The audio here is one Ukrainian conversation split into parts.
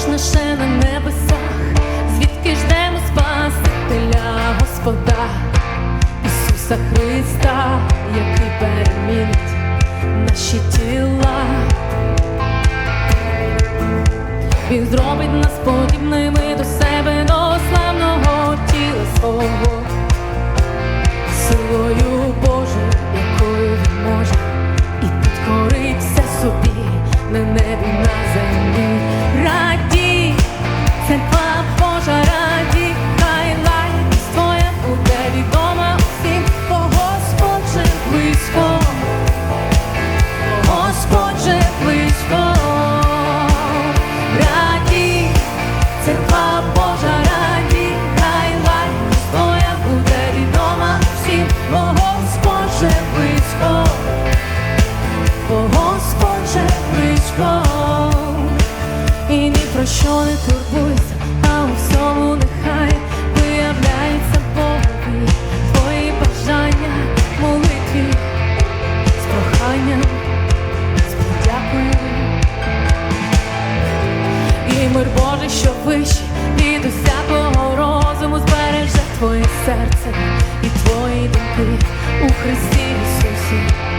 ж наше на небесах, звідки ждемо Спасителя Господа, Ісуса Христа, який перемінить наші тіла, Він зробить нас подібними до себе, до славного тіла свого. Силою. і ні про що не турбуйся, а у всьому нехай виявляється Богові твої бажання молитві з проханням, з подякою і мир Божий, що вищий від усякого розуму збереже твоє серце і твої думки у Христі Ісусі.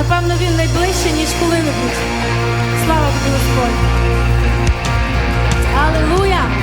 Напевно, він найближче, ніж коли-небудь. Слава тобі, Господь! Аллилуйя!